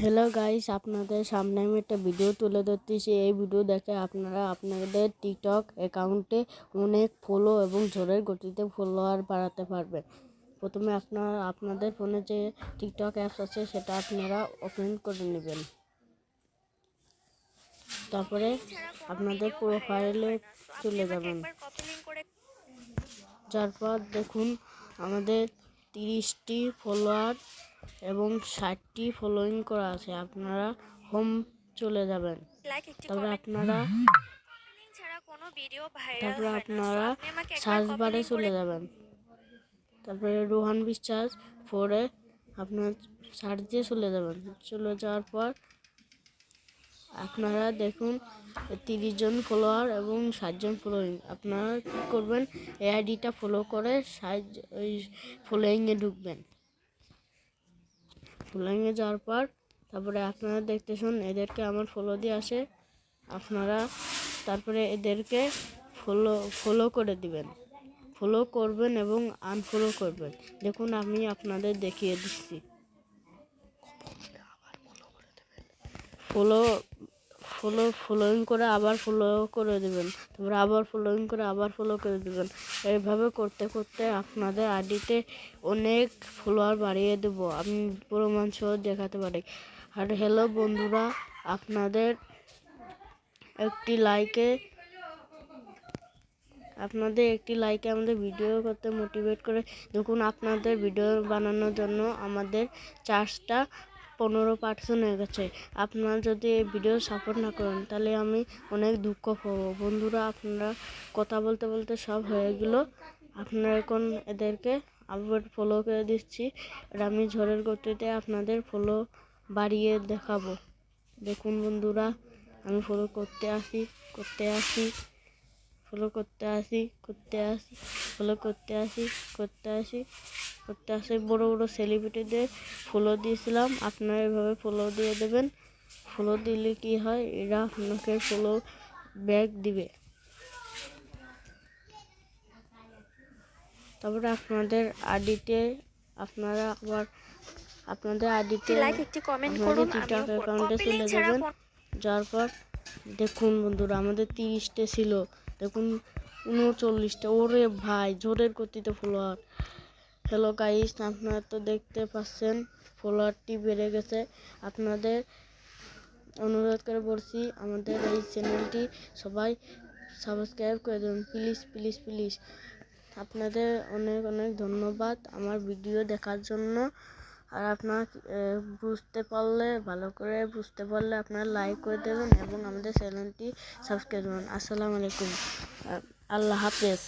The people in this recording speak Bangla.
হ্যালো গাইস আপনাদের সামনে আমি একটা ভিডিও তুলে ধরতেছি এই ভিডিও দেখে আপনারা আপনাদের টিকটক অ্যাকাউন্টে অনেক ফলো এবং ঝড়ের গতিতে ফলোয়ার বাড়াতে পারবেন। প্রথমে আপনারা, আপনাদের ফোনে যে টিকটক অ্যাপস আছে, সেটা আপনারা ওপেন করে নেবেন। তারপরে আপনাদের প্রোফাইলে চলে যাবেন। যার পর দেখুন, আমাদের তিরিশটি ফলোয়ার এবং ষাটটি ফলোয়িং করা আছে আপনারা হোম চলে যাবেন। তারপরে আপনারা তারপরে আপনারা সার্চ বারে চলে যাবেন। তারপরে রোহান বিশ্বাস ফোরে আপনার সার্চ দিয়ে চলে যাবেন। চলে যাওয়ার পর আপনারা দেখুন তিরিশ জন ফলোয়ার এবং ষাটজন ফলোয়িং আপনারা কী করবেন? এই আইডিটা ফলো করে ষাট ওই ফলোয়িংয়ে ঢুকবেন। ফলোয়িংয়ে যাওয়ার পর তারপরে আপনারা দেখতে শুন এদেরকে আমার ফলো দিয়ে আসে। আপনারা তারপরে এদেরকে ফলো ফলো করে দিবেন। ফলো করবেন এবং আনফলো করবেন। দেখুন আমি আপনাদের দেখিয়ে দিচ্ছি। ফলো ফলো ফলোইং করে আবার ফলো করে দেবেন। তারপরে আবার ফলোইং করে আবার ফলো করে দেবেন। এইভাবে করতে করতে আপনাদের আইডিতে অনেক ফলোয়ার বাড়িয়ে দেবো। আমি প্রমাণ সহ দেখাতে পারি। আর হ্যালো বন্ধুরা, আপনাদের একটি লাইকে আপনাদের একটি লাইকে আমাদের ভিডিও করতে মোটিভেট করে। দেখুন, আপনাদের ভিডিও বানানোর জন্য আমাদের চার্জটা পনেরো পার্সেন্ট হয়ে গেছে। আপনারা যদি এই ভিডিও সাপোর্ট না করেন, তাহলে আমি অনেক দুঃখ পাবো। বন্ধুরা, আপনারা কথা বলতে বলতে সব হয়ে গেল। আপনারা এখন এদেরকে আবার ফলো করে দিচ্ছি। আর আমি ঝড়ের গতিতে আপনাদের ফলো বাড়িয়ে দেখাবো। দেখুন বন্ধুরা, আমি ফলো করতে আসি করতে আসি। ফলো করতে আসি করতে আসি ফলো করতে আসি করতে আসি করতে আসি। বড় বড় সেলিব্রিটিদের ফলো দিয়েছিলাম। আপনারা এভাবে ফলো দিয়ে দেবেন। ফলো দিলে কি হয়? এরা আপনাকে ফলো ব্যাগ দিবে। তারপরে আপনাদের আডিতে আপনারা আবার আপনাদের আডিতে একটি কমেন্ট করুন টিকটক অ্যাকাউন্টে চলে যাবেন। যাওয়ার পর দেখুন বন্ধুরা আমাদের তিরিশটা ছিল। দেখুন, উনচল্লিশটা। ওরে ভাই, জোরের গতিতে ফলোয়ার হ্যালো গাইস আপনারা তো দেখতে পাচ্ছেন ফলোয়ারটি বেড়ে গেছে। আপনাদের অনুরোধ করে বলছি, আমাদের এই চ্যানেলটি সবাই সাবস্ক্রাইব করে দেবেন। প্লিজ প্লিজ প্লিজ আপনাদের অনেক অনেক ধন্যবাদ আমার ভিডিও দেখার জন্য। আর আপনার বুঝতে পারলে, ভালো করে বুঝতে পারলে আপনারা লাইক করে দেবেন এবং আমাদের চ্যানেলটি সাবস্ক্রাইব করুন আসসালামু আলাইকুম। আল্লাহ হাফেজ।